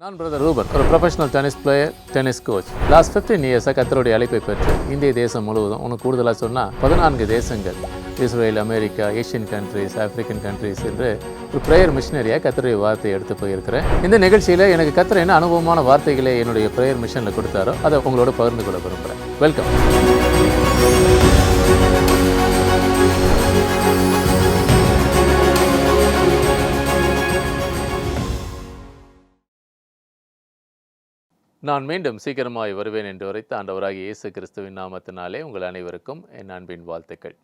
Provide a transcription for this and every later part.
நான் பிரதர் ரூபன் ஒரு professional tennis player tennis coach last fifteen இயர்ஸாக கத்தருடைய அழைப்பை பெற்று இந்திய தேசம் முழுவதும் உனக்கு கூடுதலாக சொன்னால் பதினான்கு தேசங்கள் Israel America Asian countries African countries என்று ஒரு ப்ரேயர் மிஷினரியாக கத்தருடைய வார்த்தையை எடுத்து போயிருக்கிறேன். இந்த நிகழ்ச்சியில் எனக்கு கத்தர் என்ன அனுபவமான வார்த்தைகளை என்னுடைய ப்ரேயர் மிஷனில் கொடுத்தாரோ அதை உங்களோட பகிர்ந்து கொள்ள விரும்புகிறேன் வெல்கம் நான் மீண்டும் சீக்கிரமாய் வருவேன் என்று உரைத்த ஆண்டவராகிய இயேசு கிறிஸ்துவின் நாமத்தினாலே உங்கள் அனைவருக்கும் என் அன்பின் வாழ்த்துக்கள்.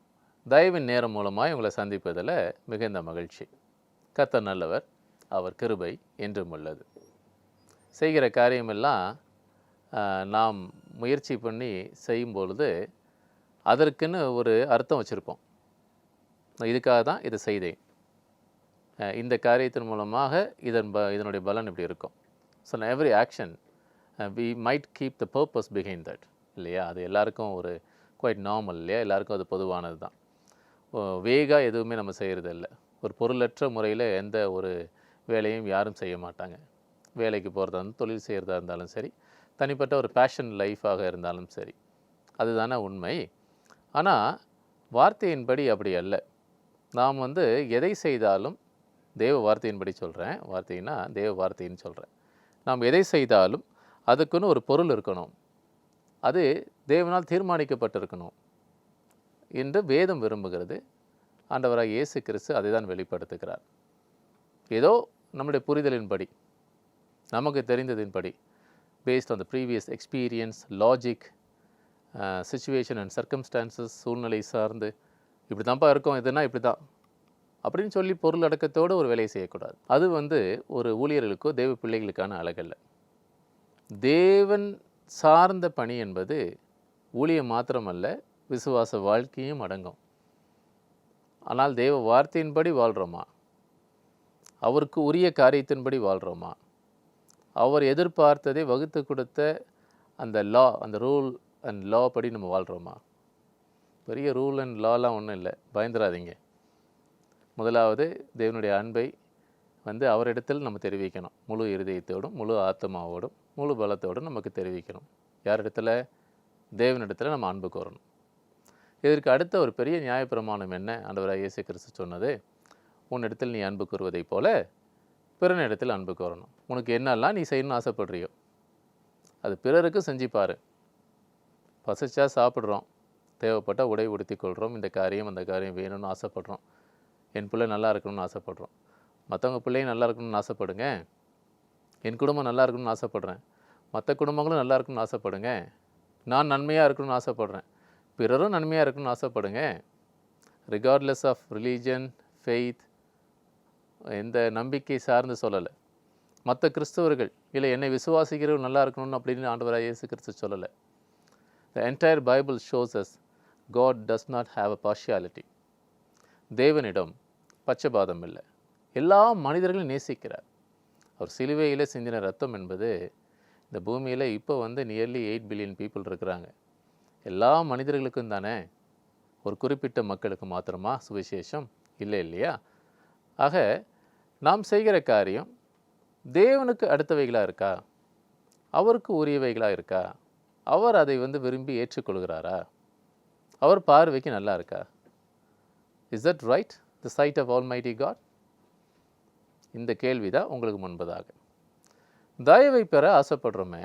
தயவின் நேரம் மூலமாய் உங்களை சந்திப்பதில் மிகுந்த மகிழ்ச்சி. கத்த நல்லவர் அவர் கிருபை என்றும் உள்ளது. செய்கிற காரியமெல்லாம் நாம் முயற்சி பண்ணி செய்யும் பொழுது அதற்குன்னு ஒரு அர்த்தம் வச்சுருப்போம். இதுக்காக தான் இதை செய்தேன். இந்த காரியத்தின் மூலமாக இதன் ப இதனுடைய பலன் இப்படி இருக்கும். So every action we might keep the purpose behind that இல்லையா? அது எல்லாருக்கும் ஒரு குவைட் நார்மல் இல்லையா? எல்லாருக்கும் அது பொதுவானது தான். வேகாக எதுவுமே நம்ம செய்கிறது இல்லை ஒரு பொருளற்ற முறையில் எந்த ஒரு வேலையும் யாரும் செய்ய மாட்டாங்க. வேலைக்கு போகிறதா இருந்தாலும் தொழில் செய்கிறதா இருந்தாலும் சரி தனிப்பட்ட ஒரு பேஷன் லைஃபாக இருந்தாலும் சரி அதுதானே உண்மை. ஆனால் வார்த்தையின்படி அப்படி அல்ல. நாம் வந்து எதை செய்தாலும் தேவ வார்த்தையின்படி சொல்கிறேன் வார்த்தைன்னா தேவ வார்த்தைன்னு சொல்கிறேன் நாம் எதை செய்தாலும் அதுக்குன்னு ஒரு பொருள் இருக்கணும். அது தேவனால் தீர்மானிக்கப்பட்டிருக்கணும் என்று வேதம் விரும்புகிறது. ஆண்டவராக இயேசு கிறிஸ்து அதை தான் வெளிப்படுத்துகிறார். ஏதோ நம்முடைய புரிதலின்படி நமக்கு தெரிந்ததின்படி based on the previous experience logic situation and circumstances சூழ்நிலை சார்ந்து இப்படி தான்ப்பா இருக்கும் இதுனா இப்படி தான் அப்படின்னு சொல்லி பொருள் அடக்கத்தோடு ஒரு வேலையை செய்யக்கூடாது. அது வந்து ஒரு ஊழியர்களுக்கோ தேவ பிள்ளைகளுக்கான அழகல்ல. தேவன் சார்ந்த பணி என்பது ஊழியம் மாத்திரமல்ல விசுவாச வாழ்க்கையும் அடங்கும். ஆனால் தேவ வார்த்தையின்படி வாழ்கிறோமா அவருக்கு உரிய காரியத்தின்படி வாழ்கிறோமா அவர் எதிர்பார்த்ததை வகுத்து கொடுத்த அந்த லா அந்த ரூல் அண்ட் லா படி நம்ம வாழ்கிறோமா பெரிய ரூல் அண்ட் லாலாம் ஒன்றும் இல்லை. பயந்துடாதீங்க முதலாவது தேவனுடைய அன்பை வந்து அவரிடத்தில் நம்ம தெரிவிக்கணும். முழு இருதயத்தோடும் முழு ஆத்மாவோடும் முழு பலத்தோடும் நமக்கு தெரிவிக்கணும். யாரிடத்துல தேவனிடத்தில் நம்ம அன்பு கோரணும். இதற்கு அடுத்த ஒரு பெரிய நியாயப்பிரமாணம் என்ன? ஆண்டவராக இயேசு கிறிஸ்து சொன்னது உன்னிடத்தில் நீ அன்பு கூறுவதைப் போல பிறனிடத்தில் அன்பு கோரணும். உனக்கு என்னெல்லாம் நீ செய்யணும்னு ஆசைப்படுறியோ அது பிறருக்கு செஞ்சு பசிச்சா சாப்பிட்றோம். தேவைப்பட்ட உடை உடுத்தி கொள்கிறோம் இந்த காரியம் அந்த காரியம் வேணும்னு ஆசைப்படுறோம். என் பிள்ளை நல்லா இருக்கணும்னு ஆசைப்படுறோம். மற்றவங்க பிள்ளையும் நல்லா இருக்கணும்னு ஆசைப்படுங்க. என் குடும்பம் நல்லா இருக்கணும்னு ஆசைப்படுறேன். மற்ற குடும்பங்களும் நல்லா இருக்கணும்னு ஆசைப்படுங்க. நான் நன்மையாக இருக்கணும்னு ஆசைப்படுறேன். பிறரும் நன்மையாக இருக்கணும்னு ஆசைப்படுங்க. ரிகார்ட்லெஸ் ஆஃப் ரிலீஜன் ஃபெய்த் எந்த நம்பிக்கை சார்ந்து சொல்லலை. மற்ற கிறிஸ்தவர்கள் இல்லை என்னை விசுவாசிக்கிறவர்கள் நல்லா இருக்கணும்னு அப்படின்னு ஆண்டவராக இயேசு கிறிஸ்து சொல்லலை. The entire Bible shows as God does not have a partiality தேவனிடம் பச்சபாதம் இல்லை. எல்லா மனிதர்களையும் நேசிக்கிறார். அவர் சிலுவையில் சிந்தின ரத்தம் என்பது இந்த பூமியில் இப்போ வந்து நியர்லி எயிட் பில்லியன் பீப்புள் இருக்கிறாங்க. எல்லா மனிதர்களுக்கும் தானே ஒரு குறிப்பிட்ட மக்களுக்கு மாத்திரமா சுவிசேஷம்? இல்லை இல்லையா? ஆக நாம் செய்கிற காரியம் தேவனுக்கு அடுத்தவைகளாக இருக்கா? அவருக்கு உரியவைகளாக இருக்கா? அவர் அதை வந்து விரும்பி ஏற்றுக்கொள்கிறாரா? அவர் பார்வைக்கு நல்லா இருக்கா? Is that right the sight of almighty God இந்த கேள்வி தான் உங்களுக்கு முன்பதாக. தயவை பெற ஆசைப்படுறோமே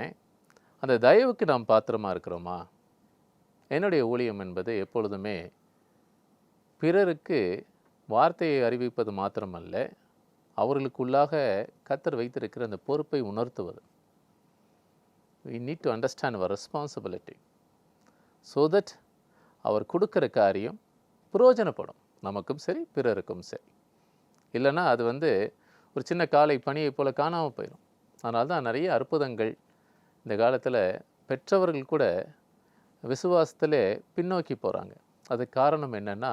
அந்த தயவுக்கு நாம் பாத்திரமாக இருக்கிறோமா? என்னுடைய ஊழியம் என்பது எப்பொழுதுமே பிறருக்கு வார்த்தையை அறிவிப்பது மாத்திரமல்ல அவர்களுக்குள்ளாக கத்தர் வைத்திருக்கிற அந்த பொறுப்பை உணர்த்துவது. வி நீட் டு அண்டர்ஸ்டாண்ட் அவர் ரெஸ்பான்சிபிலிட்டி ஸோ தட் அவர் கொடுக்குற காரியம் பிரயோஜனப்படும். நமக்கும் சரி பிறருக்கும் சரி. இல்லைன்னா அது வந்து ஒரு சின்ன காலை பணியை போல் காணாமல் போயிடும். அதனால தான் நிறைய அற்புதங்கள் இந்த காலத்தில் பெற்றவர்கள் கூட விசுவாசத்திலே பின்னோக்கி போகிறாங்க அதுக்கு காரணம் என்னென்னா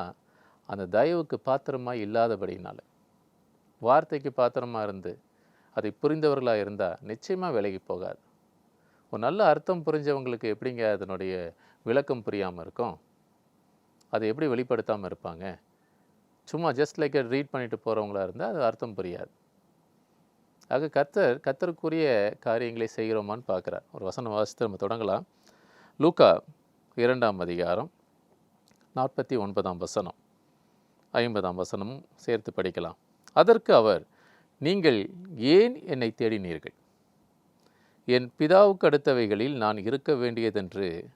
அந்த தயவுக்கு பாத்திரமாக இல்லாதபடினால. வார்த்தைக்கு பாத்திரமாக இருந்து அதை புரிந்தவர்களாக இருந்தால் நிச்சயமாக விலகி போகாது. ஒரு நல்ல அர்த்தம் புரிஞ்சவங்களுக்கு எப்படிங்க அதனுடைய விளக்கம் புரியாமல் இருக்கும்? அதை எப்படி வெளிப்படுத்தாமல் இருப்பாங்க? சும்மா ஜஸ்ட் லைக் ரீட் பண்ணிட்டு போகிறவங்களா இருந்தால் அது அர்த்தம் புரியாது. ஆக கத்தர் கத்தருக்குரிய காரியங்களை செய்கிறோமான்னு பார்க்குறார். ஒரு வசன வாசித்து நம்ம தொடங்கலாம். லூக்கா இரண்டாம் அதிகாரம் நாற்பத்தி ஒன்பதாம் வசனம் ஐம்பதாம் வசனமும் சேர்த்து படிக்கலாம். அதற்கு அவர் நீங்கள் ஏன் என்னை தேடினீர்கள்? என் பிதாவுக்கு அடுத்தவைகளில் நான் இருக்க வேண்டியதென்று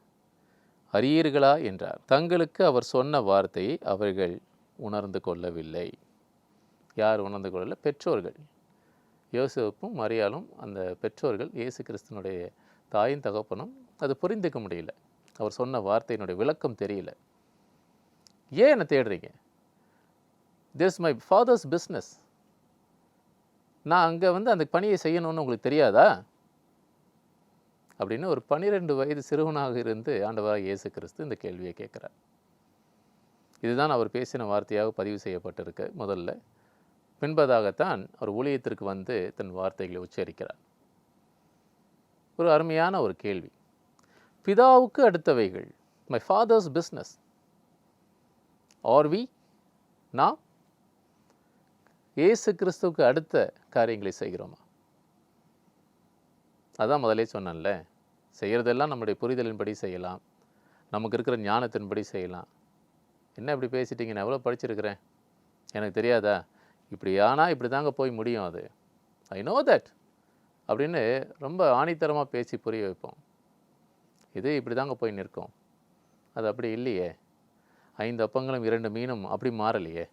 அறியீர்களா? என்றார். தங்களுக்கு அவர் சொன்ன வார்த்தையை அவர்கள் உணர்ந்து கொள்ளவில்லை. யார் உணர்ந்து கொள்ளல பெற்றோர்கள். யோசிப்பும் மரியாலும் அந்த பெற்றோர்கள் இயேசு கிறிஸ்தனுடைய தாயும் தகப்பனும் அது புரிந்துக்க முடியல. அவர் சொன்ன வார்த்தையினுடைய விளக்கம் தெரியல. ஏன் என்னை தேடுறீங்க? திஸ் மை ஃபாதர்ஸ் பிஸ்னஸ் நான் அங்கே வந்து அந்த பணியை செய்யணும்னு உங்களுக்கு தெரியாதா? அப்படின்னு ஒரு பன்னிரெண்டு வயது சிறுவனாக இருந்து ஆண்டவராக இயேசு கிறிஸ்து இந்த கேள்வியை கேட்குறார். இதுதான் அவர் பேசின வார்த்தையாக பதிவு செய்யப்பட்டிருக்கு முதல்ல. பின்பதாகத்தான் அவர் ஊழியத்திற்கு வந்து தன் வார்த்தைகளை உச்சரிக்கிறார். ஒரு அருமையான ஒரு கேள்வி. பிதாவுக்கு அடுத்தவைகள் my father's business are we நான் இயேசு கிறிஸ்துவுக்கு அடுத்த காரியங்களை செய்கிறோமா? அதான் முதலே சொன்னேன்ல. செய்கிறதெல்லாம் நம்முடைய புரிதலின்படி செய்யலாம். நமக்கு இருக்கிற ஞானத்தின்படி செய்யலாம். என்ன இப்படி பேசிட்டீங்க நான் எவ்வளோ படிச்சிருக்கிறேன்? எனக்கு தெரியாதா? இப்படி ஆனால் இப்படி தாங்க போய் முடியும் அது. ஐ நோ தட் அப்படின்னு ரொம்ப ஆணித்தரமாக பேசி புரிய வைப்போம். இது இப்படி தாங்க போய் நிற்கும். அது அப்படி இல்லையே. ஐந்து அப்பங்களும் இரண்டு மீனும் அப்படி மாறலையே.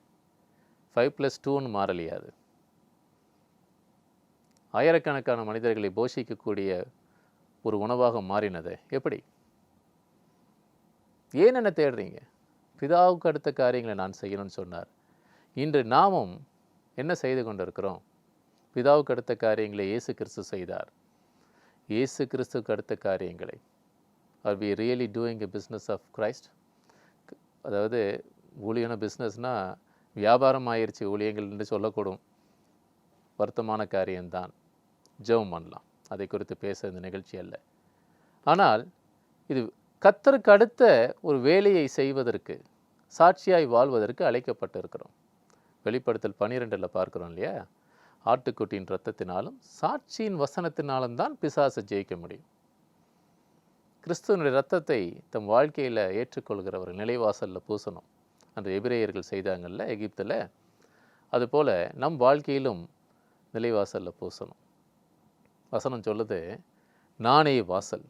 ஃபைவ் ப்ளஸ் டூன்னு மாறலையே அது. ஆயிரக்கணக்கான மனிதர்களை போஷிக்கக்கூடிய ஒரு உணவாக மாறினது. எப்படி? ஏன் என்ன தேடுறீங்க? பிதாவுக்கு அடுத்த காரியங்களை நான் செய்யணும்னு சொன்னார். இன்று நாமும் என்ன செய்து கொண்டிருக்கிறோம்? பிதாவுக்கு அடுத்த காரியங்களை இயேசு கிறிஸ்து செய்தார். இயேசு கிறிஸ்துக்கு அடுத்த காரியங்களை. Are we really doing a business of Christ அதாவது ஊழியன பிஸ்னஸ்னால் வியாபாரம் ஆயிருச்சு ஊழியங்கள் என்று சொல்லக்கூடும். வருத்தமான காரியம்தான். ஜெபம் பண்ணலாம். அதை குறித்து பேச இந்த நிகழ்ச்சி அல்ல. ஆனால் இது கத்தருக்கு அடுத்த ஒரு வேலையை செய்வதற்கு சாட்சியாய் வாழ்வதற்கு அழைக்கப்பட்டிருக்கிறோம். வெளிப்படுத்தல் பனிரெண்டில் பார்க்குறோம் இல்லையா? ஆட்டுக்குட்டியின் ரத்தத்தினாலும் சாட்சியின் வசனத்தினாலும் தான் பிசாசை ஜெயிக்க முடியும். கிறிஸ்துவனுடைய ரத்தத்தை தம் வாழ்க்கையில் ஏற்றுக்கொள்கிறவர்கள் நிலைவாசலில் பூசணும். அந்த எபிரேயர்கள் செய்தாங்கல்ல எகிப்தில்? அதுபோல் நம் வாழ்க்கையிலும் நிலைவாசலில் பூசணும். வசனம் சொல்லுது நானே வாசல்.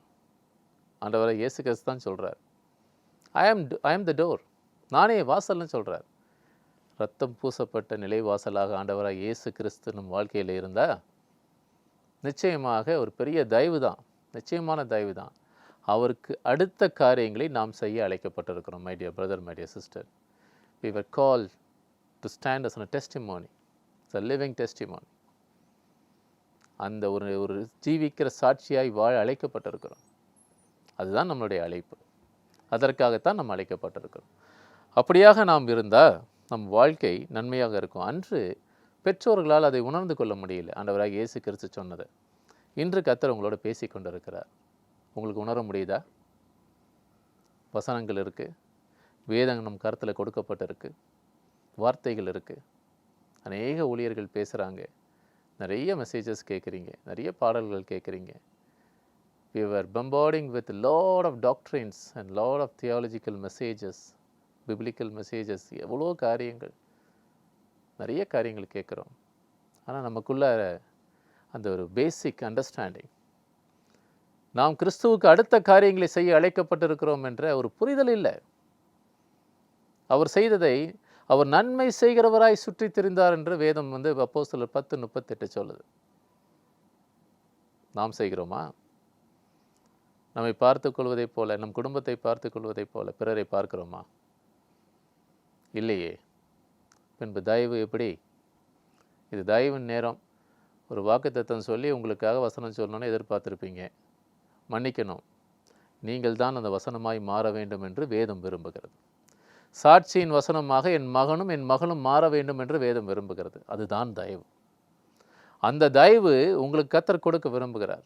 ஆண்டவரை இயேசு கிறிஸ்து தான் சொல்கிறார் ஐ ஆம் ஐ ஆம் த டோர் நானே வாசல்னு சொல்கிறார் ரத்தம் பூசப்பட்ட நிலைவாசலாக ஆண்டவராக இயேசு கிறிஸ்து நம் வாழ்க்கையில் இருந்தால் நிச்சயமாக ஒரு பெரிய தயவு தான். நிச்சயமான தயவு தான். அவருக்கு அடுத்த காரியங்களை நாம் செய்ய அழைக்கப்பட்டிருக்கிறோம் my dear brother my dear sister we were called to stand as a testimony it's a living testimony அந்த ஒரு ஒரு ஜீவிக்கிற சாட்சியாய் வாழ அழைக்கப்பட்டிருக்கிறோம். அதுதான் நம்மளுடைய அழைப்பு. அதற்காகத்தான் நம்ம அழைக்கப்பட்டிருக்கிறோம். அப்படியாக நாம் இருந்தால் நம் வாழ்க்கை நன்மையாக இருக்கும். அன்று பெற்றோர்களால் அதை உணர்ந்து கொள்ள முடியல. ஆண்டவராக இயேசு கிறிஸ்து சொன்னது. இன்று கத்தர் உங்களோட பேசி கொண்டிருக்கிறார். உங்களுக்கு உணர முடியுதா? வசனங்கள் இருக்குது வேதம் நம் கருத்தில் கொடுக்கப்பட்டிருக்கு. வார்த்தைகள் இருக்குது அநேக ஊழியர்கள் பேசுகிறாங்க நிறைய மெசேஜஸ் கேட்குறீங்க நிறைய பாடல்கள் கேட்குறீங்க we are bombarding with lot of doctrines and lot of theological messages biblical messages எவ்வளோ காரியங்கள் நிறைய காரியங்கள் கேட்குறோம். ஆனால் நமக்குள்ள அந்த ஒரு பேசிக் அண்டர்ஸ்டாண்டிங் நாம் கிறிஸ்துவுக்கு அடுத்த காரியங்களை செய்ய அழைக்கப்பட்டிருக்கிறோம் என்ற ஒரு புரிதல் இல்லை. அவர் செய்ததை அவர் நன்மை செய்கிறவராய் சுற்றி திரிந்தார் என்று வேதம் வந்து அப்போ சிலர் பத்து முப்பத்தெட்டு சொல்லுது. நாம் செய்கிறோமா? நம்மை பார்த்து கொள்வதைப் போல நம் குடும்பத்தை பார்த்து கொள்வதைப் போல பிறரை பார்க்கிறோமா? இல்லையே. பின்பு தயவு எப்படி? இது தயவின் நேரம். ஒரு வாக்குத்தத்தம் சொல்லி உங்களுக்காக வசனம் சொல்லணும்னு எதிர்பார்த்துருப்பீங்க. மன்னிக்கணும். நீங்கள் தான் அந்த வசனமாய் மாற வேண்டும் என்று வேதம் விரும்புகிறது. சாட்சியின் வசனமாக என் மகனும் என் மகளும் மாற வேண்டும் என்று வேதம் விரும்புகிறது. அதுதான் தயவு. அந்த தயவு உங்களுக்கு கத்தர் கொடுக்க விரும்புகிறார்.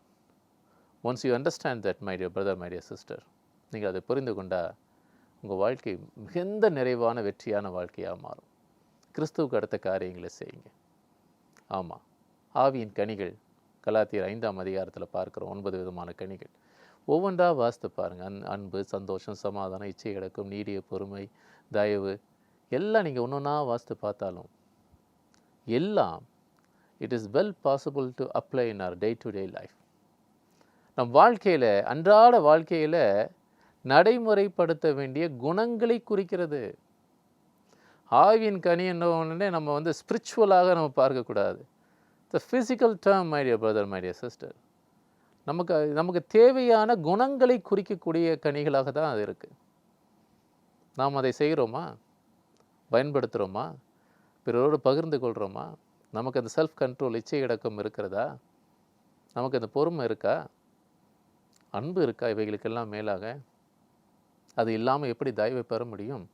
Once you understand that my dear brother my dear sister நீங்கள் அதை புரிந்து கொண்டா உங்கள் வாழ்க்கை மிகுந்த நிறைவான வெற்றியான வாழ்க்கையாக மாறும். கிறிஸ்துவுக்கு அடுத்த காரியங்களை செய்யுங்க. ஆமாம் ஆவியின் கனிகள் கலாத்தியர் ஐந்தாம் அதிகாரத்தில் பார்க்குறோம் ஒன்பது விதமான கனிகள். ஒவ்வொன்றா வாசித்து பாருங்கள் அன் அன்பு சந்தோஷம் சமாதானம் இச்சை கிடக்கும் நீடிய பொறுமை தயவு எல்லாம் நீங்கள் ஒன்று ஒன்றா வாசித்து பார்த்தாலும் எல்லாம் it is well possible to apply in our day to day life நம் வாழ்க்கையில் அன்றாட வாழ்க்கையில் நடைமுறைப்படுத்த வேண்டிய குணங்களை குறிக்கிறது. ஆவியின் கனி என்னவொன்னே நம்ம வந்து ஸ்பிரிச்சுவலாக நம்ம பார்க்கக்கூடாது. The physical term my dear brother my dear sister நமக்கு நமக்கு தேவையான குணங்களை குறிக்கக்கூடிய கனிகளாக தான் அது இருக்குது நாம் அதை செய்கிறோமா? பயன்படுத்துகிறோமா? பிறரோடு பகிர்ந்து கொள்கிறோமா? நமக்கு அந்த செல்ஃப் கண்ட்ரோல் இச்சை இடக்கம் இருக்கிறதா? நமக்கு அந்த பொறுமை இருக்கா? அன்பு இருக்கா? இவைகளுக்கெல்லாம் மேலாக அது இல்லாமல் எப்படி தயவை பெற முடியும்?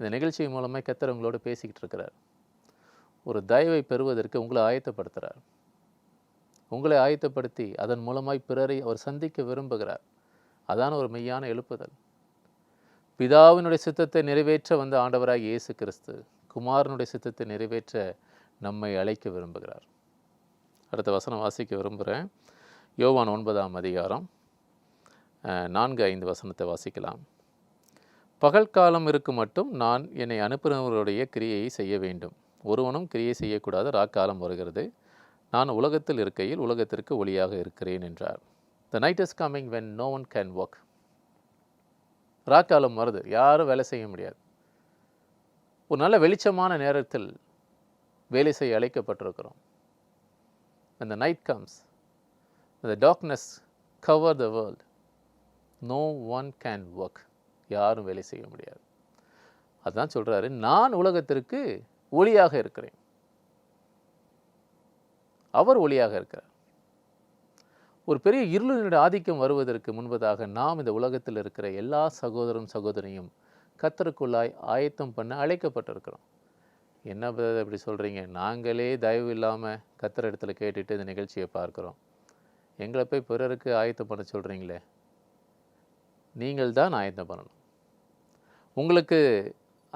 இந்த நிகழ்ச்சி மூலமாக கத்தர் உங்களோடு பேசிக்கிட்டு இருக்கிறார். ஒரு தயவை பெறுவதற்கு உங்களை ஆயத்தப்படுத்துகிறார் உங்களை ஆயத்தப்படுத்தி அதன் மூலமாய் பிறரை அவர் சந்திக்க விரும்புகிறார். அதான ஒரு மெய்யான எழுப்புதல். பிதாவினுடைய சித்தத்தை நிறைவேற்ற வந்த ஆண்டவராக இயேசு கிறிஸ்து குமாரனுடைய சித்தத்தை நிறைவேற்ற நம்மை அழைக்க விரும்புகிறார். அடுத்த வசனம் வாசிக்க விரும்புகிறேன் யோவான் ஒன்பதாம் அதிகாரம். நான்கு ஐந்து வசனத்தை வாசிக்கலாம். பகல் காலம் இருக்கு மட்டும் நான் என்னை அனுப்புகிறவர்களுடைய கிரியையை செய்ய வேண்டும். ஒருவனும் கிரியை செய்யக்கூடாத. ராக்காலம் வருகிறது. நான் உலகத்தில் இருக்கையில் உலகத்திற்கு ஒளியாக இருக்கிறேன் என்றார். The night is coming when no one can work ராக்காலம் வருது. யாரும் வேலை செய்ய முடியாது. ஒரு நல்ல வெளிச்சமான நேரத்தில் வேலை செய்ய அழைக்கப்பட்டிருக்கிறோம். அந்த night comes the darkness cover the world no one can work யாரும் வேலை செய்ய முடியாது. அதான் சொல்றாரு நான் உலகத்திற்கு ஒளியாக இருக்கிறேன். அவர் ஒளியாக இருக்கிறார். ஒரு பெரிய இருளினுடைய ஆதிக்கம் வருவதற்கு முன்பதாக நாம் இந்த உலகத்தில் இருக்கிற எல்லா சகோதரரும் சகோதரியும் கத்தருக்குள்ளாய் ஆயத்தம் பண்ண அழைக்கப்பட்டிருக்கிறோம். என்ன இப்படி சொல்கிறீங்க நாங்களே தயவு இல்லாமல் கத்தர் இடத்துல கேட்டுட்டு இந்த நிகழ்ச்சியை பார்க்குறோம். எங்களை போய் பிறருக்கு ஆயத்தம் பண்ண சொல்கிறீங்களே நீங்கள் தான் ஆயத்தம் பண்ணணும். உங்களுக்கு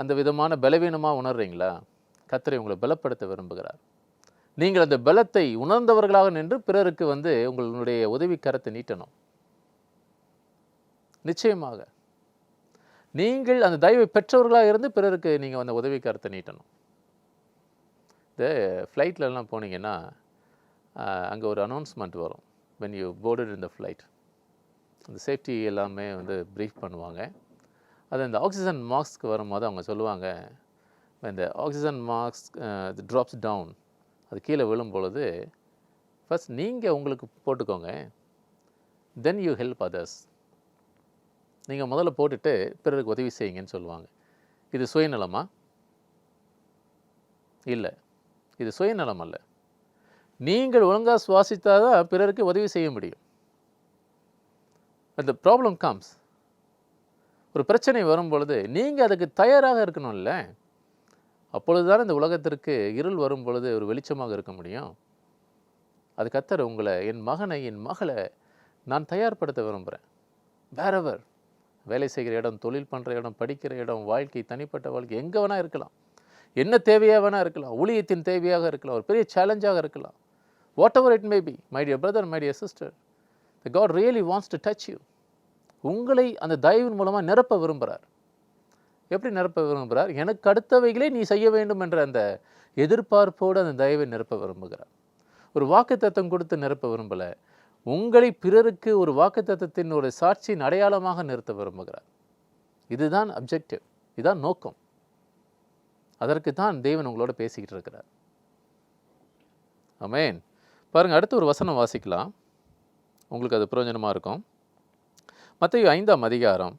அந்த விதமான பலவீனமாக உணர்றீங்களா? கத்தரை உங்களை பலப்படுத்த விரும்புகிறார். நீங்கள் அந்த பலத்தை உணர்ந்தவர்களாக நின்று பிறருக்கு வந்து உங்களுடைய உதவி கரத்தை நீட்டணும். நிச்சயமாக. நீங்கள் அந்த தயவை பெற்றவர்களாக இருந்து பிறருக்கு நீங்கள் அந்த உதவி கரத்தை நீட்டணும். இந்த ஃப்ளைட்லலாம் போனீங்கன்னா அங்கே ஒரு அனௌன்ஸ்மெண்ட் வரும். When you boarded in the flight அந்த சேஃப்டி எல்லாமே வந்து ப்ரீஃப் பண்ணுவாங்க. அது இந்த ஆக்சிஜன் மாஸ்க்கு வரும்போது அவங்க சொல்லுவாங்க இந்த ஆக்சிஜன் மாஸ்க் ட்ராப்ஸ் டவுன் அது கீழே விழும் பொழுது ஃபஸ்ட் நீங்கள் உங்களுக்கு போட்டுக்கோங்க. தென் யூ ஹெல்ப் அதர்ஸ் நீங்கள் முதல்ல போட்டுட்டு பிறருக்கு உதவி செய்யுங்கன்னு சொல்லுவாங்க. இது சுயநலமா? இல்லை. இது சுயநலம் அல்ல. நீங்கள் ஒழுங்காக சுவாசித்தால் தான் பிறருக்கு உதவி செய்ய முடியும். அந்த ப்ராப்ளம் கம்ஸ் ஒரு பிரச்சனை வரும் பொழுது நீங்கள் அதுக்கு தயாராக இருக்கணும்ல அப்பொழுது தான் இந்த உலகத்திற்கு இருள் வரும் பொழுது ஒரு வெளிச்சமாக இருக்க முடியும். அது கத்தர் உங்களை என் மகனை என் மகளை நான் தயார்படுத்த விரும்புகிறேன் வேறவர் வேலை செய்கிற இடம் தொழில் பண்ணுற இடம் படிக்கிற இடம் வாழ்க்கை தனிப்பட்ட வாழ்க்கை எங்கே வேணால் இருக்கலாம். என்ன தேவையாக வேணால் இருக்கலாம். ஊழியத்தின் தேவையாக இருக்கலாம். ஒரு பெரிய சேலஞ்சாக இருக்கலாம். Whatever it may be my dear brother my dear sister the God really wants to touch you உங்களை அந்த தயவின் மூலமாக நிரப்ப விரும்புகிறார் எப்படி நிரப்ப விரும்புகிறார் எனக்கு அடுத்தவைகளே நீ செய்ய வேண்டும் என்ற அந்த எதிர்பார்ப்போடு அந்த தயவை நிரப்ப விரும்புகிறார். ஒரு வாக்குத்தத்தம் கொடுத்து நிரப்ப விரும்பலை. உங்களை பிறருக்கு ஒரு வாக்குத்தத்தின் ஒரு சாட்சியின் அடையாளமாக நிறுத்த விரும்புகிறார். இதுதான் அப்ஜெக்டிவ் இதுதான் நோக்கம். அதற்கு தான் தேவன் உங்களோட பேசிக்கிட்டு இருக்கிறார். அமேன் பாருங்கள் அடுத்து ஒரு வசனம் வாசிக்கலாம். உங்களுக்கு அது பிரயோஜனமாக இருக்கும். மற்ற ஐந்தாம் அதிகாரம்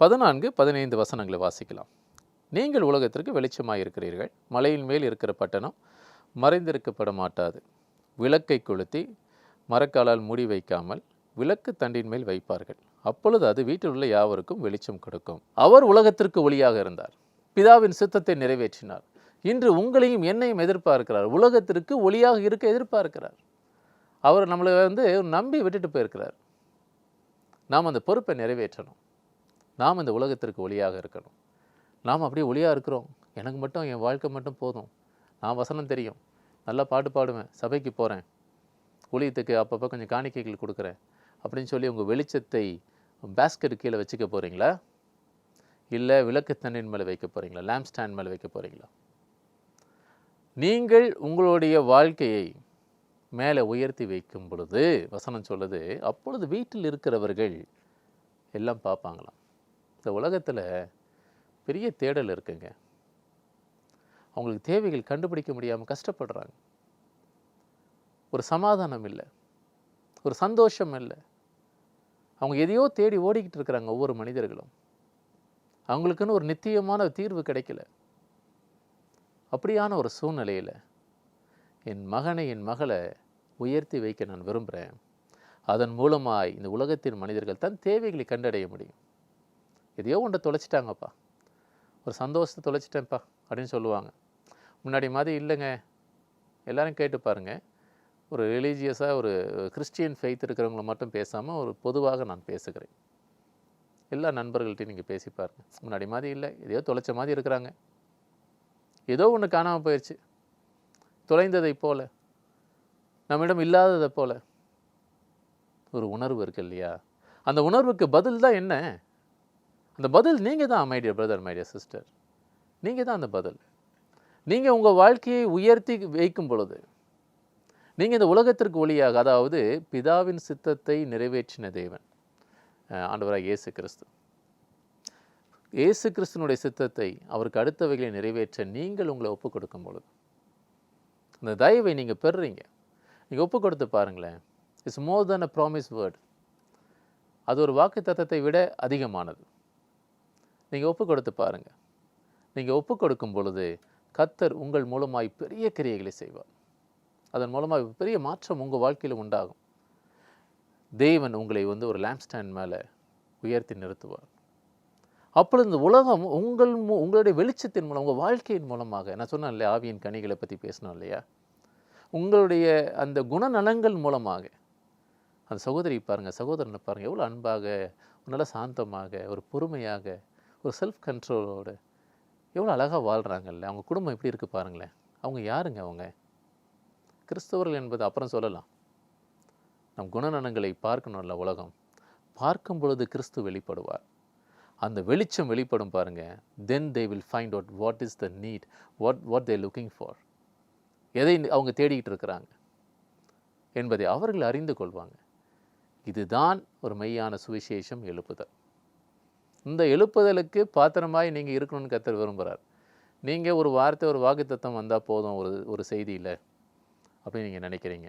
பதினான்கு பதினைந்து வசனங்களை வாசிக்கலாம். நீங்கள் உலகத்திற்கு வெளிச்சமாக இருக்கிறீர்கள். மலையின் மேல் இருக்கிற பட்டணம் மறைந்திருக்கப்பட மாட்டாது விளக்கை கொளுத்தி மரக்காலால் மூடி வைக்காமல் விளக்கு தண்டின் மேல் வைப்பார்கள். அப்பொழுது அது வீட்டில் உள்ள யாவருக்கும் வெளிச்சம் கொடுக்கும். அவர் உலகத்திற்கு ஒளியாக இருந்தார். பிதாவின் சித்தத்தை நிறைவேற்றினார். இன்று உங்களையும் என்னையும் எதிர்பார்க்கிறார். உலகத்திற்கு ஒளியாக இருக்க எதிர்பார்க்கிறார். அவர் நம்மளை வந்து நம்பி விட்டுட்டு போயிருக்கிறார். நாம் அந்த பொறுப்பை நிறைவேற்றணும். நாம் இந்த உலகத்திற்கு ஒளியாக இருக்கணும். நாம் அப்படியே ஒளியாக இருக்கிறோம். எனக்கு மட்டும் என் வாழ்க்கை மட்டும் போதும். நான் வசனம் தெரியும். நல்லா பாட்டு பாடுவேன். சபைக்கு போகிறேன் ஊழியத்துக்கு அப்பப்போ கொஞ்சம் காணிக்கைகள் கொடுக்குறேன். அப்படின்னு சொல்லி உங்கள் வெளிச்சத்தை பேஸ்கெட் கீழே வச்சுக்க போகிறீங்களா இல்லை விளக்கு தண்ணின் மேலே வைக்க போகிறீங்களா லேம்ப் ஸ்டாண்ட் மேலே வைக்க போகிறீங்களா நீங்கள் உங்களுடைய வாழ்க்கையை மேலே உயர்த்தி வைக்கும் பொழுது வசனம் சொல்லுது அப்பொழுது வீட்டில் இருக்கிறவர்கள் எல்லாம் பார்ப்பாங்களாம். இந்த உலகத்தில் பெரிய தேடல் இருக்குங்க. அவங்களுக்கு தேவைகள் கண்டுபிடிக்க முடியாமல் கஷ்டப்படுறாங்க. ஒரு சமாதானம் இல்லை. ஒரு சந்தோஷம் இல்லை. அவங்க எதையோ தேடி ஓடிக்கிட்டு இருக்கிறாங்க ஒவ்வொரு மனிதர்களும். அவங்களுக்குன்னு ஒரு நித்தியமான தீர்வு கிடைக்கல. அப்படியான ஒரு சூழ்நிலையில் என் மகனை என் மகளை உயர்த்தி வைக்க நான் விரும்புகிறேன் அதன் மூலமாய் இந்த உலகத்தின் மனிதர்கள் தன் தேவைகளை கண்டடைய முடியும். எதையோ ஒன்றை தொலைச்சிட்டாங்கப்பா. ஒரு சந்தோஷத்தை தொலைச்சிட்டேன்ப்பா அப்படின்னு சொல்லுவாங்க. முன்னாடி மாதிரி இல்லைங்க. எல்லோரும் கேட்டு பாருங்கள் ஒரு ரிலீஜியஸாக ஒரு கிறிஸ்டியன் ஃபெய்த் இருக்கிறவங்கள மட்டும் பேசாமல் ஒரு பொதுவாக நான் பேசுகிறேன். எல்லா நண்பர்கள்ட்டையும் நீங்கள் பேசி பாருங்கள் முன்னாடி மாதிரி இல்லை. எதையோ தொலைச்ச மாதிரி இருக்கிறாங்க. ஏதோ ஒன்று காணாமல் போயிடுச்சு தொலைந்ததை போல். நம்மிடம் இல்லாததை போல ஒரு உணர்வு இருக்கு இல்லையா? அந்த உணர்வுக்கு பதில் தான் என்ன? அந்த பதில் நீங்கள் தான் மைடியர் பிரதர் மைடியர் சிஸ்டர் நீங்கள் தான் அந்த பதில். நீங்கள் உங்கள் வாழ்க்கையை உயர்த்தி வைக்கும் பொழுது நீங்கள் இந்த உலகத்திற்கு ஒளியாக அதாவது பிதாவின் சித்தத்தை நிறைவேற்றின தேவன் ஆண்டவராக இயேசு கிறிஸ்து. இயேசு கிறிஸ்துனுடைய சித்தத்தை அவருக்கு அடுத்தவைகளை நிறைவேற்ற நீங்கள் உங்களை ஒப்புக் கொடுக்கும் பொழுது அந்த தயவை நீங்கள் பெறுறீங்க. நீங்கள் ஒப்பு கொடுத்து பாருங்களேன். It's more than a promise word அது ஒரு வாக்கு தத்தத்தை விட அதிகமானது. நீங்கள் ஒப்பு கொடுத்து பாருங்கள் நீங்கள் ஒப்பு கொடுக்கும் பொழுது கத்தர் உங்கள் மூலமாய் பெரிய கிரியைகளை செய்வார். அதன் மூலமாக பெரிய மாற்றம் உங்கள் வாழ்க்கையில் உண்டாகும். தேவன் உங்களை வந்து ஒரு லேம்ப் ஸ்டாண்ட் மேலே உயர்த்தி நிறுத்துவார். அப்பொழுது இந்த உலகம் உங்கள் மூ உங்களுடைய வெளிச்சத்தின் மூலம் உங்கள் வாழ்க்கையின் மூலமாக நான் சொன்னேன் இல்லையா ஆவியின் கனிகளை பற்றி பேசினோம் இல்லையா? உங்களுடைய அந்த குணநலங்கள் மூலமாக அந்த சகோதரி பாருங்கள் சகோதரனை பாருங்கள் எவ்வளோ அன்பாக நல்ல சாந்தமாக ஒரு பொறுமையாக ஒரு செல்ஃப் கண்ட்ரோலோடு எவ்வளோ அழகாக வாழ்கிறாங்கல்ல அவங்க குடும்பம் எப்படி இருக்குது பாருங்களேன். அவங்க யாருங்க அவங்க? கிறிஸ்தவர்கள் என்பது அப்புறம் சொல்லலாம். நம் குணநலங்களை பார்க்கணும்ல உலகம். பார்க்கும் பொழுது கிறிஸ்து வெளிப்படுவார். அந்த வெளிச்சம் வெளிப்படும் பாருங்கள் then they will find out what is the need what what they looking for எதை அவங்க தேடிக்கிட்டு இருக்கிறாங்க என்பதை அவர்கள் அறிந்து கொள்வாங்க. இதுதான் ஒரு மெய்யான சுவிசேஷம் எழுப்புதல். இந்த எழுப்புதலுக்கு பாத்திரமாய் நீங்கள் இருக்கணும்னு கத்தர் விரும்புகிறார் நீங்கள் ஒரு வார்த்தை ஒரு வாக்குத்தத்தம் வந்தால் போதும் ஒரு ஒரு செய்தியில் அப்படின்னு நீங்கள் நினைக்கிறீங்க.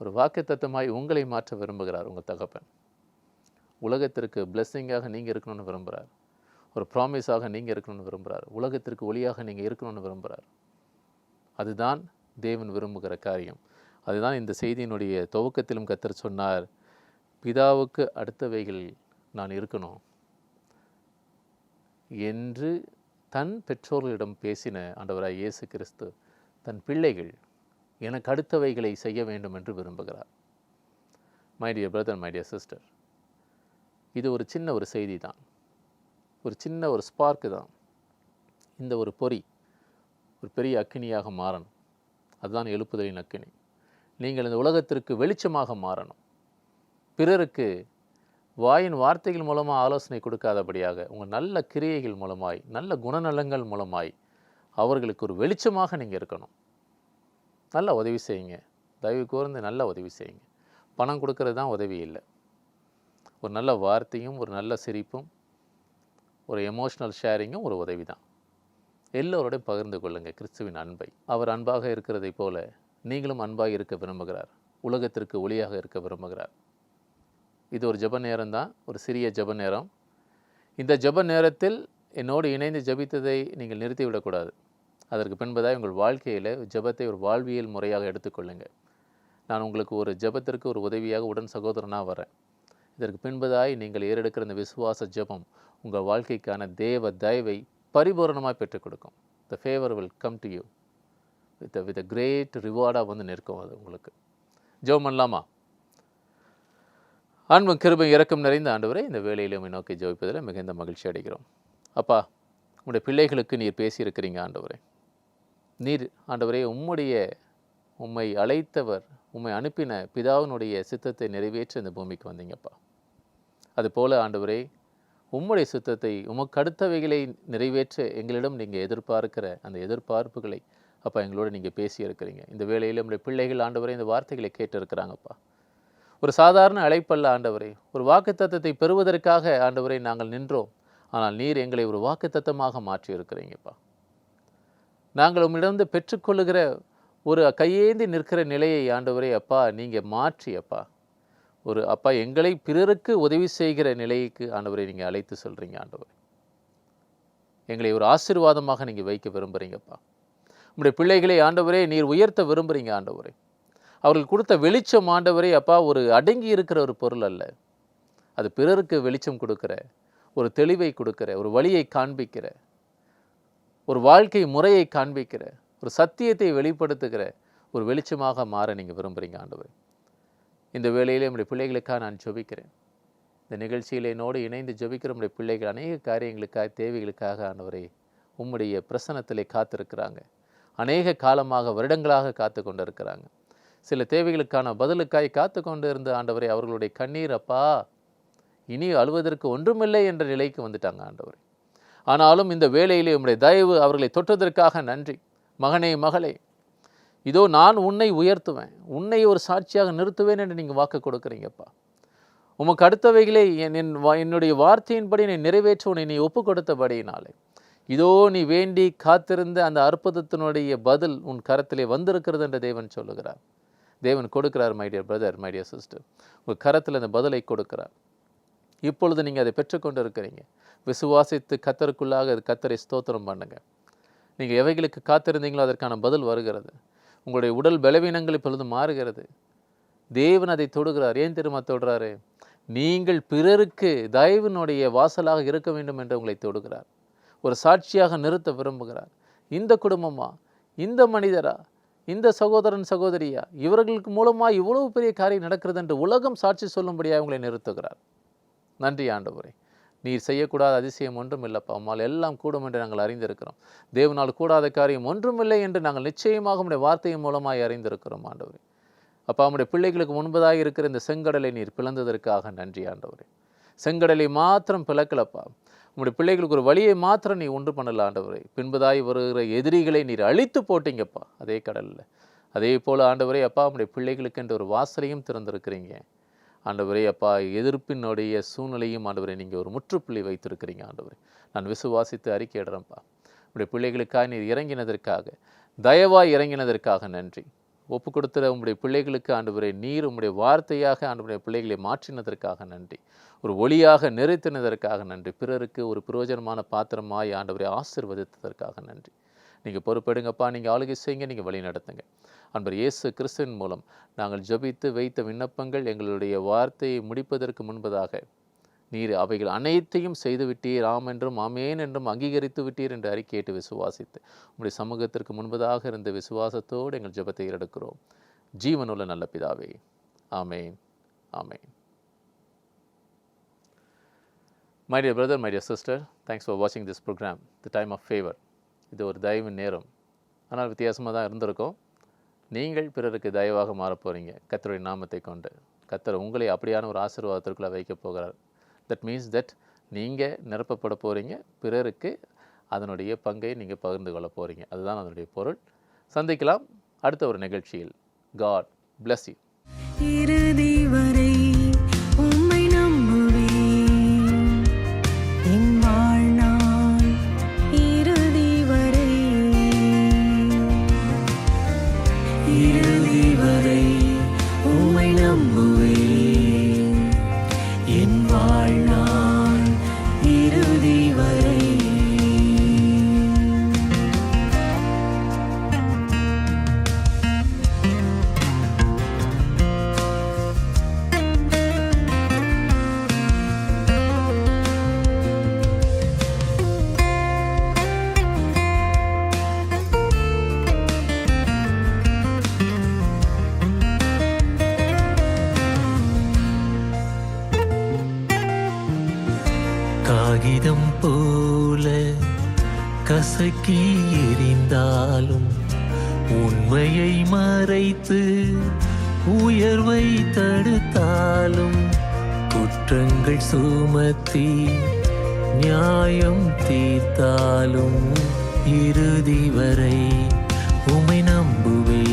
ஒரு வாக்குத்தத்தமாய் உங்களை மாற்ற விரும்புகிறார் உங்கள் தகப்பன். உலகத்திற்கு பிளெஸ்ஸிங்காக நீங்கள் இருக்கணும்னு விரும்புகிறார் ஒரு ப்ராமிஸாக நீங்கள் இருக்கணும்னு விரும்புகிறார் உலகத்திற்கு ஒளியாக நீங்கள் இருக்கணும்னு விரும்புகிறார் அதுதான் தேவன் விரும்புகிற காரியம். அதுதான் இந்த செய்தியினுடைய துவக்கத்திலும் கத்தர் சொன்னார் பிதாவுக்கு அடுத்தவைகள் நான் இருக்கணும் என்று தன் பெற்றோர்களிடம் பேசின ஆண்டவராய் இயேசு கிறிஸ்து தன் பிள்ளைகள் எனக்கு அடுத்தவைகளை செய்ய வேண்டும் என்று விரும்புகிறார். My dear brother my dear sister இது ஒரு சின்ன ஒரு செய்தி தான். ஒரு சின்ன ஒரு ஸ்பார்க்கு தான். இந்த ஒரு பொறி ஒரு பெரிய அக்கினியாக மாறணும். அதுதான் எழுப்புதலின் அக்கினி நீங்கள் இந்த உலகத்திற்கு வெளிச்சமாக மாறணும். பிறருக்கு வாயின் வார்த்தைகள் மூலமாக ஆலோசனை கொடுக்காதபடியாக உங்கள் நல்ல கிரியைகள் மூலமாய் நல்ல குணநலங்கள் மூலமாய் அவர்களுக்கு ஒரு வெளிச்சமாக நீங்கள் இருக்கணும். நல்ல உதவி செய்யுங்க. தயவு கூர்ந்து நல்ல உதவி செய்யுங்க. பணம் கொடுக்கறது தான் உதவி இல்லை. ஒரு நல்ல வார்த்தையும் ஒரு நல்ல சிரிப்பும் ஒரு எமோஷ்னல் ஷேரிங்கும் ஒரு உதவி தான் எல்லோரோடையும் பகிர்ந்து கொள்ளுங்கள் கிறிஸ்துவின் அன்பை. அவர் அன்பாக இருக்கிறதை போல நீங்களும் அன்பாக இருக்க விரும்புகிறார். உலகத்திற்கு ஒளியாக இருக்க விரும்புகிறார். இது ஒரு ஜப நேரம் தான் ஒரு சிறிய ஜெப நேரம். இந்த ஜப நேரத்தில் என்னோடு இணைந்து ஜெபித்ததை நீங்கள் நிறுத்திவிடக்கூடாது. அதற்கு பின்பதாக உங்கள் வாழ்க்கையில் ஜெபத்தை ஒரு வாழ்வியல் முறையாக எடுத்துக்கொள்ளுங்கள் நான் உங்களுக்கு ஒரு ஜெபத்திற்கு ஒரு உதவியாக உடன் சகோதரனாக வரேன். இதற்கு பின்பதாய் நீங்கள் ஏறெடுக்கிற இந்த விசுவாச ஜெபம் உங்கள் வாழ்க்கைக்கான தேவ தயவை பரிபூரணமாக பெற்றுக் கொடுக்கும். The favour will come to you with with a great ரிவார்டாக வந்து நிற்கும் அது உங்களுக்கு. ஜெபம் பண்ணலாமா? அன்பும் கிருபம் இறக்கம் நிறைந்த ஆண்டவரை இந்த வேலையிலும் நோக்கி ஜெபிப்பதில் மிகுந்த மகிழ்ச்சி அடைகிறோம். அப்பா உங்களுடைய பிள்ளைகளுக்கு நீர் பேசியிருக்கிறீங்க ஆண்டவரே. நீர் ஆண்டவரே உம்முடைய உம்மை அழைத்தவர் உம்மை அனுப்பின பிதாவினுடைய சித்தத்தை நிறைவேற்ற இந்த பூமிக்கு வந்தீங்கப்பா. அதுபோல் ஆண்டவரே உம்முடைய சித்தத்தை உமக்கு அடுத்தவைகளை நிறைவேற்ற எங்களிடம் நீங்கள் எதிர்பார்க்கிற அந்த எதிர்பார்ப்புகளை அப்பா எங்களோட நீங்கள் பேசியிருக்கிறீங்க. இந்த வேளையில் நம்முடைய பிள்ளைகள் ஆண்டவரை இந்த வார்த்தைகளை கேட்டிருக்கிறாங்கப்பா. ஒரு சாதாரண அழைப்பல்ல ஆண்டவரே ஒரு வாக்குத்தத்தத்தை பெறுவதற்காக ஆண்டவரை நாங்கள் நின்றோம். ஆனால் நீர் எங்களை ஒரு வாக்குத்தத்தமாக மாற்றி இருக்கிறீங்கப்பா நாங்கள் உம்மிடந்து பெற்றுக்கொள்ளுகிற ஒரு கையேந்தி நிற்கிற நிலையை ஆண்டவரே அப்பா நீங்கள் மாற்றி அப்பா ஒரு அப்பா எங்களை பிறருக்கு உதவி செய்கிற நிலைக்கு ஆண்டவரை நீங்கள் அழைத்து சொல்கிறீங்க ஆண்டவர். எங்களை ஒரு ஆசீர்வாதமாக நீங்கள் வைக்க விரும்புகிறீங்கப்பா உங்களுடைய பிள்ளைகளை ஆண்டவரே நீர் உயர்த்த விரும்புகிறீங்க ஆண்டவரே. அவர்கள் கொடுத்த வெளிச்சம் ஆண்டவரே அப்பா ஒரு அடங்கி இருக்கிற ஒரு பொருள் அல்ல. அது பிறருக்கு வெளிச்சம் கொடுக்கிற ஒரு தெளிவை கொடுக்கிற ஒரு வழியை காண்பிக்கிற ஒரு வாழ்க்கை முறையை காண்பிக்கிற ஒரு சத்தியத்தை வெளிப்படுத்துகிற ஒரு வெளிச்சமாக மாற நீங்கள் விரும்புகிறீங்க ஆண்டவரே. இந்த வேளையிலே நம்முடைய பிள்ளைகளுக்காக நான் ஜெபிக்கிறேன். இந்த நிகழ்ச்சியில் என்னோடு இணைந்து ஜெபிக்கிற நம்முடைய பிள்ளைகள் அநேக காரியங்களுக்காக தேவைகளுக்காக ஆனவரை உம்முடைய பிரசனத்திலே காத்திருக்கிறாங்க. அநேக காலமாக வருடங்களாக காத்து கொண்டு இருக்கிறாங்க சில தேவைகளுக்கான பதிலுக்காய் காத்து கொண்டு இருந்த ஆண்டவரை அவர்களுடைய கண்ணீர் அப்பா இனி அழுவதற்கு ஒன்றுமில்லை என்ற நிலைக்கு வந்துட்டாங்க ஆண்டவரை. ஆனாலும் இந்த வேளையிலே உம்முடைய தயவு அவர்களை தொட்டதற்காக நன்றி. மகனே மகளே இதோ நான் உன்னை உயர்த்துவேன். உன்னை ஒரு சாட்சியாக நிறுத்துவேன் என்று நீங்கள் வாக்கு கொடுக்குறீங்கப்பா. உமக்கு அடுத்தவைகளை என் என் வா- என்னுடைய வார்த்தையின்படி நீ நிறைவேற்ற உன்னை நீ ஒப்பு கொடுத்தபடியினாலே. இதோ நீ வேண்டி காத்திருந்த அந்த அற்புதத்தினுடைய பதில் உன் கரத்திலே வந்திருக்கிறது என்று தேவன் சொல்லுகிறார். தேவன் கொடுக்கிறார் மைடியர் பிரதர் மைடியர் சிஸ்டர் உங்கள் கரத்தில் அந்த பதிலை கொடுக்கிறார். இப்பொழுது நீங்கள் அதை பெற்றுக்கொண்டு இருக்கிறீங்க விசுவாசித்து கத்தருக்குள்ளாக அது கத்தரை ஸ்தோத்திரம் பண்ணுங்க. நீங்கள் எவைகளுக்கு காத்திருந்தீங்களோ அதற்கான பதில் வருகிறது. உங்களுடைய உடல் பலவீனங்கள் இப்பொழுது மாறுகிறது. தேவன் அதை தொடுகிறார். ஏன் திரும்ப தொடுறாரு? நீங்கள் பிறருக்கு தயவினுடைய வாசலாக இருக்க வேண்டும் என்று உங்களை தொடுகிறார். ஒரு சாட்சியாக நிறுத்த விரும்புகிறார். இந்த குடும்பமா? இந்த மனிதரா? இந்த சகோதரன் சகோதரியா? இவர்களுக்கு மூலமாக இவ்வளவு பெரிய காரியம் நடக்கிறது என்று உலகம் சாட்சி சொல்லும்படியாக உங்களை நிறுத்துகிறார். நன்றி ஆண்டவரே. நீர் செய்யக்கூடாத அதிசயம் ஒன்றும் இல்லைப்பா உம்மால் எல்லாம் கூடும் என்று நாங்கள் அறிந்திருக்கிறோம். தேவனால் கூடாத காரியம் ஒன்றுமில்லை என்று நாங்கள் நிச்சயமாக உடைய வார்த்தையின் மூலமாய் அறிந்திருக்கிறோம் ஆண்டவரே. அப்பா நம்முடைய பிள்ளைகளுக்கு முன்பதாக இருக்கிற இந்த செங்கடலை நீர் பிளந்ததற்காக நன்றி ஆண்டவரே. செங்கடலை மாத்திரம் பிளக்கலப்பா. உங்களுடைய பிள்ளைகளுக்கு ஒரு வழியை மாத்திரம் நீ உண்டு பண்ணல ஆண்டவரே. பின்பதாய் வருகிற எதிரிகளை நீர் அழித்து போட்டீங்கப்பா அதே கடலில். அதே போல் ஆண்டவரே அப்பா உங்களுடைய பிள்ளைகளுக்கு என்ற ஒரு வாசலையும் திறந்திருக்கிறீங்க. ஆண்டவரே அப்பா எதிர்ப்பினுடைய சூழ்நிலையும் ஆண்டவரே நீங்கள் ஒரு முற்றுப்புள்ளி வைத்திருக்கிறீங்க ஆண்டவரே. நான் விசுவாசித்து அறிக்கையிடுறேன்ப்பா. உங்களுடைய பிள்ளைகளுக்காக நீர் இறங்கினதற்காக தயவாய் இறங்கினதற்காக நன்றி. ஒப்பு கொடுத்துற உங்களுடைய பிள்ளைகளுக்கு ஆண்டவரே நீர் உங்களுடைய வார்த்தையாக ஆண்டவருடைய பிள்ளைகளை மாற்றினதற்காக நன்றி. ஒரு ஒளியாக நிறுத்தினதற்காக நன்றி. பிறருக்கு ஒரு பிரயோஜனமான பாத்திரமாய் ஆண்டவரை ஆசிர்வதித்ததற்காக நன்றி. நீங்கள் பொறுப்பெடுங்கப்பா நீங்கள் ஆளுகை செய்யுங்க நீங்கள் வழி நடத்துங்க. அன்பர் இயேசு கிறிஸ்துவின் மூலம் நாங்கள் ஜெபித்து வைத்த விண்ணப்பங்கள் எங்களுடைய வார்த்தையை முடிப்பதற்கு முன்பதாக. நீர் அவைகள் அனைத்தையும் செய்து விட்டீர் ஆம் என்றும் ஆமேன் என்றும் அங்கீகரித்து விட்டீர் என்று அறிக்கையிட்டு விசுவாசித்து. உங்களுடைய சமூகத்திற்கு முன்பதாக இருந்த விசுவாசத்தோடு எங்கள் ஜெபத்தை எடுக்கிறோம் ஜீவனுள்ள நல்ல பிதாவே ஆமேன் ஆமேன். My dear brother my dear sister thanks for வாட்சிங் this programme the time of favour இது ஒரு தயவு நேரம். ஆனால் வித்தியாசமாக தான் இருந்திருக்கும். நீங்கள் பிறருக்கு தயவாக மாறப் போகிறீங்க கத்தருடைய நாமத்தை கொண்டு. கத்தர் உங்களை அப்படியான ஒரு ஆசீர்வாதத்திற்குள்ளே வைக்கப் போகிறார். தட் மீன்ஸ் தட் நீங்கள் நிரப்பப்பட போகிறீங்க பிறருக்கு அதனுடைய பங்கை நீங்கள் பகிர்ந்து கொள்ள போகிறீங்க அதுதான் அதனுடைய பொருள். சந்திக்கலாம் அடுத்த ஒரு நிகழ்ச்சியில். காட் பிளஸ் யூ தடுத்தாலும் குற்றங்கள் சுமத்தி நியாயம் தீர்த்தாலும் இறுதி வரை உமை நம்புவே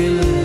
still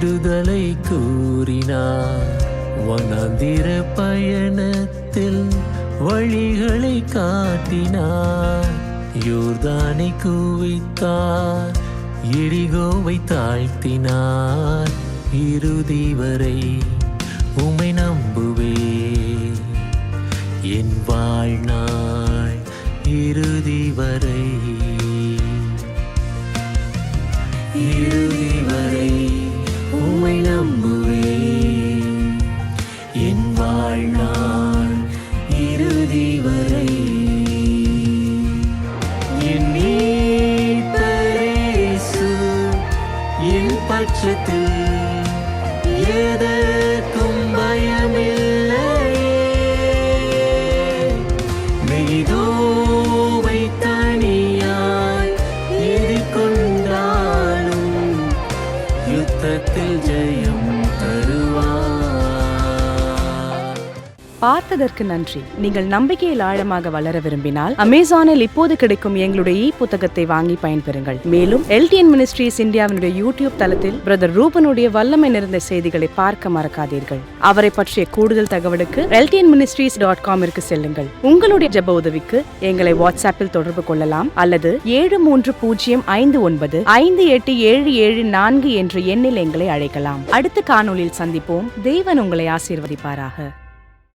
விடுதலை கூறினார். வனாந்திர பயணத்தில் வழிகளை காட்டினார். யோர்தானை குவித்தார் எரிகோவை தாழ்த்தினார். இறுதி வரை உமை நம்புவே என் வாழ்நாள் இறுதி வரை என் பார்த்ததற்கு நன்றி. நீங்கள் நம்பிக்கையில் ஆழமாக வளர விரும்பினால் அமேசானில் இப்போது கிடைக்கும் எங்களுடைய இ புத்தகத்தை வாங்கி பயன்பெறுங்கள். மேலும் எல்டிஎன் மினிஸ்ட்ரீஸ் இந்தியாவினுடைய யூடியூப் தளத்தில் பிரதர் ரூபனுடைய வல்லமை நிறைந்த செய்திகளை பார்க்க மறக்காதீர்கள். அவரை பற்றிய கூடுதல் தகவலுக்கு எல்டிஎன் மினிஸ்ட்ரீஸ் டாட் காமிற்கு செல்லுங்கள். உங்களுடைய ஜெப உதவிக்கு எங்களை வாட்ஸ்அப்பில் தொடர்பு கொள்ளலாம் அல்லது ஏழு மூன்று பூஜ்ஜியம் ஐந்து ஒன்பது ஐந்து எட்டு ஏழு ஏழு நான்கு என்ற எண்ணில் எங்களை அழைக்கலாம். அடுத்த காணொளியில் சந்திப்போம். தேவன் உங்களை ஆசீர்வதிப்பாராக.